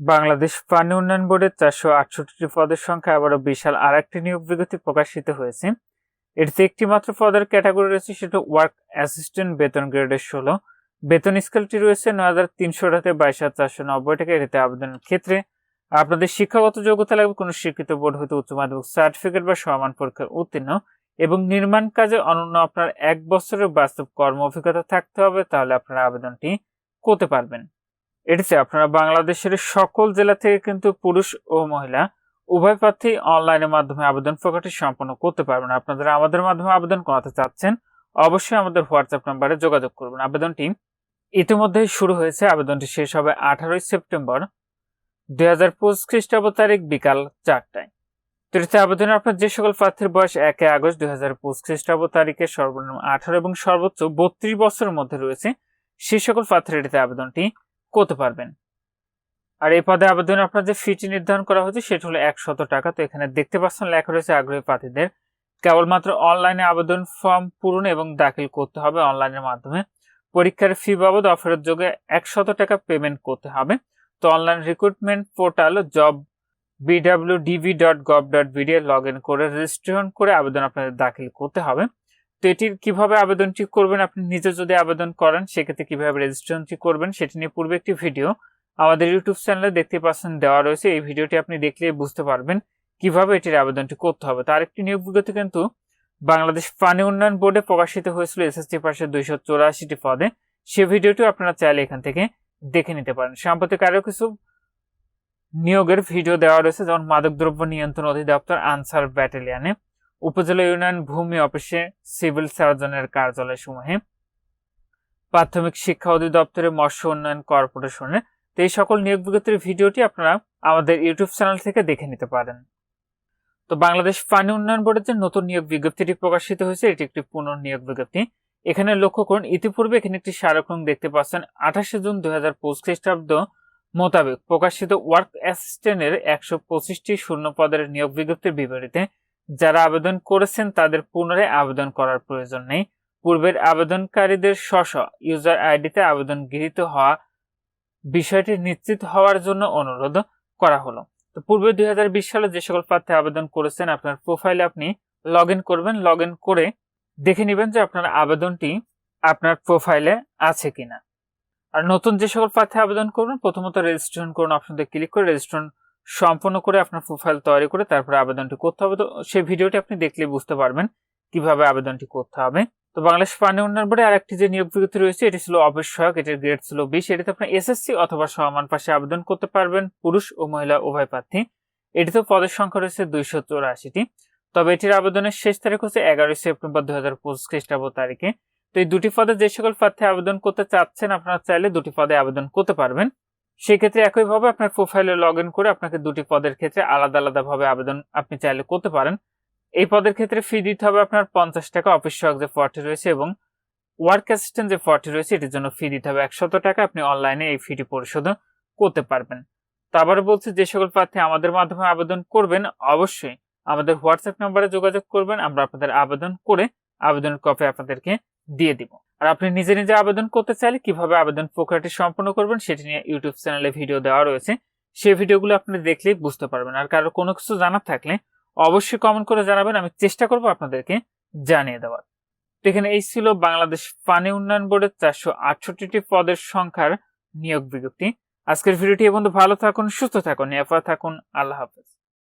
বাংলাদেশ পানি উন্নয়ন বোর্ডের চারশো আটষট্টি পদের সংখ্যা আবারও বিশাল আর একটি নিয়োগ বিজ্ঞপ্তি প্রকাশিত হয়েছে। এটিতে একটি মাত্র পদের ক্যাটাগরি রয়েছে সেটা ওয়ার্ক অ্যাসিস্ট্যান্ট বেতন গ্রেডের ষোলো। বেতন স্কেলটি রয়েছে নয় হাজার তিনশো টাকা বাইশ হাজার চারশো নব্বই টাকা। এটিতে আবেদনের ক্ষেত্রে আপনাদের শিক্ষাগত যোগ্যতা লাগবে, কোনো শিক্ষিত বোর্ড হতে উচ্চ মাধ্যমিক সার্টিফিকেট বা সমান পরীক্ষায় উত্তীর্ণ এবং নির্মাণ কাজে অনন্য আপনার এক বছরের বাস্তব কর্ম অভিজ্ঞতা থাকতে হবে, তাহলে আপনারা আবেদনটি করতে পারবেন। এটিতে আপনারা বাংলাদেশের সকল জেলা থেকে কিন্তু পুরুষ ও মহিলা উভয় প্রার্থী অনলাইনের মাধ্যমে আবেদন প্রকাশটি সম্পন্ন করতে পারবেন। আপনারা আমাদের মাধ্যমে আবেদন করাতে চাচ্ছেন, অবশ্যই আমাদের হোয়াটসঅ্যাপ নাম্বারে যোগাযোগ করবেন। আবেদনটি ইতিমধ্যেই শুরু হয়েছে। আবেদনটি শেষ হবে আঠারোই সেপ্টেম্বর দুই হাজার পঁচিশ খ্রিস্টাব্দ তারিখ বিকাল চারটায়। তৃতীয় আবেদনে আপনার যে সকল প্রার্থীর বয়স একে আগস্ট দুই হাজার পঁচিশ খ্রিস্টাব্দ তারিখে সর্বনিম্ন আঠারো এবং সর্বোচ্চ বত্রিশ বছরের মধ্যে রয়েছে সেই সকল প্রার্থীর এটিতে আবেদনটি করতে পারবেন। আর এই পদে আবেদনে আপনার যে ফিটি নির্ধারণ করা হয়েছে, সেটা হলো একশত টাকা। তো এখানে দেখতে পাচ্ছেন লেখা রয়েছে আগ্রহী প্রার্থীদের। কেবলমাত্র অনলাইনে আবেদন ফর্ম পূরণ এবং দাখিল করতে হবে। অনলাইনের মাধ্যমে পরীক্ষার ফি বাবদ অফারের যোগে একশত টাকা পেমেন্ট করতে হবে। তো online recruitment portal job BW DV dot gov dot BD log in করে রেজিস্ট্রেশন করে আবেদন আপনাদের দাখিল করতে হবে। তো এটির কীভাবে আবেদনটি করবেন, আপনি নিজে যদি আবেদন করেন, সেক্ষেত্রে কীভাবে রেজিস্ট্রেশনটি করবেন, সেটি নিয়ে পূর্বে একটি ভিডিও আমাদের ইউটিউব চ্যানেলে দেখতে পাচ্ছেন দেওয়া রয়েছে। এই ভিডিওটি আপনি দেখলে বুঝতে পারবেন কীভাবে এটির আবেদনটি করতে হবে। তার একটি নিয়োগ বিজ্ঞপ্তি কিন্তু বাংলাদেশ পানি উন্নয়ন বোর্ডে প্রকাশিত হয়েছিল এসএসসি পাশে দুইশো চৌরাশিটি পদে। সে ভিডিওটি আপনারা চাইলে এখান থেকে দেখে নিতে পারেন। সাম্প্রতিক আরও কিছু নিয়োগের ভিডিও দেওয়া রয়েছে, যেমন মাদকদ্রব্য নিয়ন্ত্রণ অধিদপ্তর আনসার ব্যাটালিয়ানে। উপজেলা ইউনিয়ন ভূমি অফিসে সিভিল সার্জনের কার্যালয় সমূহে প্রাথমিক শিক্ষা অধিদপ্তরে মৎস্য উন্নয়ন কর্পোরেশনে। তো এই সকল নিয়োগ বিজ্ঞপ্তির ভিডিওটি আপনারা আমাদের ইউটিউব চ্যানেল থেকে দেখে নিতে পারেন। তো বাংলাদেশ পানি উন্নয়ন বোর্ডের যে নতুন নিয়োগ বিজ্ঞপ্তিটি প্রকাশিত হয়েছে, এটি একটি পুনর্নিয়োগ বিজ্ঞপ্তি এখানে লক্ষ্য করুন, ইতিপূর্বে এখানে একটি স্মারকং দেখতে পাচ্ছেন, আঠাশে জুন দুই হাজার পঁচিশ খ্রিস্টাব্দ মোতাবেক প্রকাশিত ওয়ার্ক অ্যাসিস্ট্যান্টের একশো পঁচিশটি শূন্য পদের নিয়োগ বিজ্ঞপ্তির বিপরীতে যারা আবেদন করেছেন তাদের পুনরায় আবেদন করার প্রয়োজন নেই। পূর্বের আবেদনকারীদের স্ব ইউজার আইডিতে আবেদন গৃহীত হওয়া বিষয়টি নিশ্চিত হওয়ার জন্য অনুরোধ করা হলো। তো পূর্বে দুই হাজার বিশ সালে যে সকল প্রার্থী আবেদন করেছেন, আপনার প্রোফাইলে আপনি লগ ইন করবেন। লগ ইন করে দেখে নেবেন যে আপনার আবেদনটি আপনার প্রোফাইলে আছে কিনা। আর নতুন যে সকল প্রার্থী আবেদন করবেন, প্রথমত রেজিস্ট্রেশন করুন অপশনতে ক্লিক করে রেজিস্ট্রেশন সম্পূর্ণ করে আপনার প্রোফাইল তৈরি করে তারপরে আবেদনটি করতে হবে। তো সেই ভিডিওটি আপনি দেখলে বুঝতে পারবেন কীভাবে আবেদনটি করতে হবে। তো বাংলাদেশ পানি উন্নয়ন বোর্ডে আরেকটি যে নিয়োগ বিজ্ঞপ্তি রয়েছে, এটি ছিল অবশ্যক, এটির গ্রেড ছিল বিশ। এটিতে আপনি এসএসসি অথবা সমান পাশে আবেদন করতে পারবেন, পুরুষ ও মহিলা উভয় প্রার্থী এটিতে পদের সংখ্যা রয়েছে দুইশো চৌরাশিটি। তবে এটির আবেদনের শেষ তারিখ হচ্ছে এগারোই সেপ্টেম্বর দুই হাজার পঁচিশ খ্রিস্টাব্দ তারিখে। তো এই দুটি পদে যে সকল প্রার্থী আবেদন করতে চাচ্ছেন, আপনারা চাইলে দুটি পদে আবেদন করতে পারবেন। সেক্ষেত্রে একইভাবে আপনার প্রোফাইলে লগ ইন করে আপনাকে দুটি পদের ক্ষেত্রে আলাদা আলাদাভাবে আবেদন আপনি চাইলে করতে পারেন। এই পদের ক্ষেত্রে ফি দিতে হবে আপনার পঞ্চাশ টাকা অফিস সহায়ক যে ফর্টি রয়েছে এবং ওয়ার্ক অ্যাসিস্ট্যান্ট যে ফর্টি রয়েছে, এটির জন্য ফি দিতে হবে একশত টাকা। আপনি অনলাইনে এই ফিটি পরিশোধ করতে পারবেন। তো আবার বলছি, যে সকল প্রার্থী আমাদের মাধ্যমে আবেদন করবেন, অবশ্যই আমাদের হোয়াটসঅ্যাপ নাম্বারে যোগাযোগ করবেন। আমরা আপনাদের আবেদন করে আবেদনের কপি আপনাদেরকে দিয়ে দিব। আর আপনি নিজে নিজে আবেদন করতে চাইলে কীভাবে আবেদন প্রক্রিয়াটি সম্পন্ন করবেন সেটি নিয়ে ইউটিউব চ্যানেলে ভিডিও দেওয়া রয়েছে। সেই ভিডিওগুলো আপনি দেখলেই বুঝতে পারবেন। আর কারও কোনো কিছু জানার থাকলে অবশ্যই কমেন্ট করে জানাবেন। আমি চেষ্টা করব আপনাদেরকে জানিয়ে দেওয়ার। এখানে এই ছিল বাংলাদেশ পানি উন্নয়ন বোর্ডের চারশো আটষট্টি পদের সংখ্যার নিয়োগ বিজ্ঞপ্তি। আজকের ভিডিওটি এবং ভালো থাকুন, সুস্থ থাকুন এফা থাকুন। আল্লাহ হাফেজ।